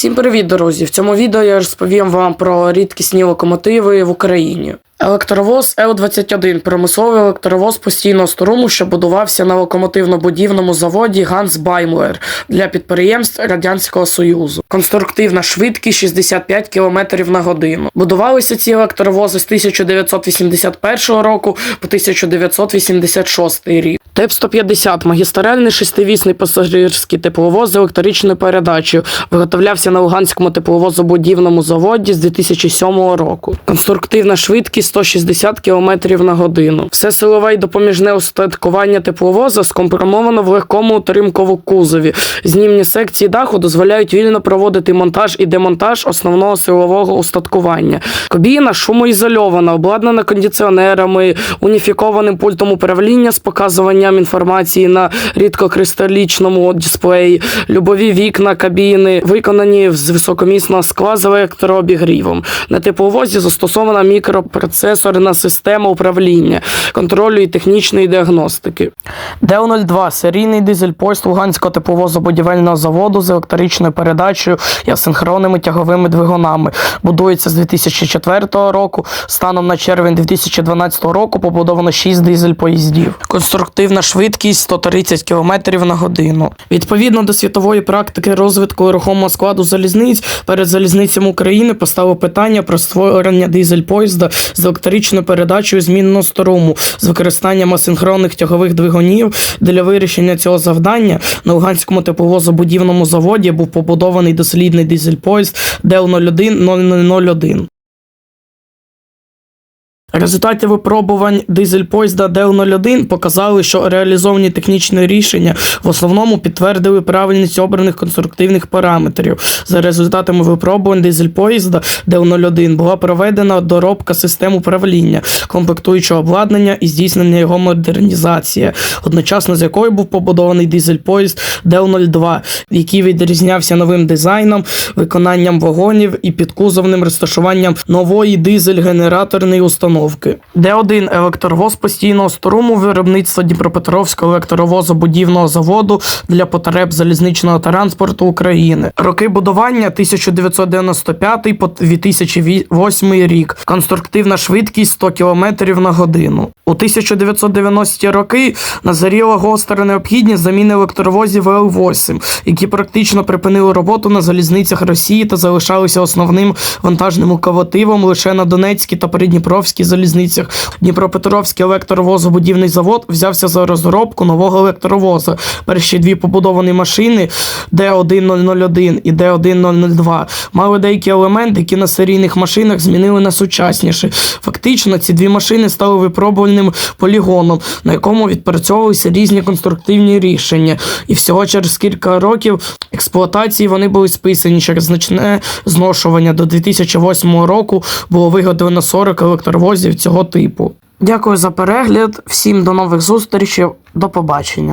Всім привіт, друзі! В цьому відео я розповім вам про рідкісні локомотиви в Україні. Електровоз Л-21 промисловий електровоз постійного струму, що будувався на локомотивно-будівному заводі Ганс Баймлер для підприємств Радянського Союзу. Конструктивна швидкість 65 км на годину. Будувалися ці електровози з 1981 року по 1986 рік. ТЕП-150 – магістральний шестивісний пасажирський тепловоз з електричною передачею. Виготовлявся на Луганському тепловозобудівному заводі з 2007 року. Конструктивна швидкість 160 км на годину. Все силове й допоміжне устаткування тепловоза скомпромовано в легкому утримкову кузові. Знімні секції даху дозволяють вільно проводити монтаж і демонтаж основного силового устаткування. Кабіна шумоізольована, обладнана кондиціонерами, уніфікованим пультом управління з показуванням інформації на рідкокристалічному дисплеї, любові вікна кабіни, виконані з високомісного скла з електрообігрівом. На тепловозі застосована мікропроцесорна система управління, контролю і технічної діагностики. ДЕО-02 – серійний дизель-поїзд Луганського тепловозобудівельного заводу з електричною передачею і асинхронними тяговими двигунами. Будується з 2004 року. Станом на червень 2012 року побудовано 6 дизель-поїздів. Конструктивна швидкість 130 км на годину. Відповідно до світової практики розвитку рухомого складу залізниць, перед залізницями України поставив питання про створення дизель-поїзда з електричною передачу змінно струму з використанням асинхронних тягових двигунів. Для вирішення цього завдання на Луганському тепловозобудівному заводі був побудований дослідний дизель-поїзд ДЕЛ-01-0001. Результати випробувань дизель-поїзда ДЕЛ-01 показали, що реалізовані технічні рішення в основному підтвердили правильність обраних конструктивних параметрів. За результатами випробувань дизель-поїзда ДЕЛ-01 була проведена доробка систем управління, комплектуючого обладнання і здійснення його модернізація, одночасно з якою був побудований дизель-поїзд ДЕЛ-02, який відрізнявся новим дизайном, виконанням вагонів і підкузовним розташуванням нової дизель-генераторної установки. Д1 електровоз постійного струму виробництва Дніпропетровського електровозобудівного заводу для потреб залізничного транспорту України. Роки будування 1995 по 2008 рік. Конструктивна швидкість 100 км на годину. У 1990-ті роки назріла гостра необхідність заміни електровозів Л-8, які практично припинили роботу на залізницях Росії та залишалися основним вантажним локомотивом лише на Донецькій та Придніпровській залізницях. Дніпропетровський електровозобудівний завод взявся за розробку нового електровоза. Перші дві побудовані машини Д1001 і Д1002 мали деякі елементи, які на серійних машинах змінили на сучасніші. Фактично, ці дві машини стали випробувальним полігоном, на якому відпрацьовувалися різні конструктивні рішення. І всього через кілька років експлуатації вони були списані через значне зношування. До 2008 року було виготовлено 40 електровозів цього типу. Дякую за перегляд. Всім до нових зустрічей. До побачення.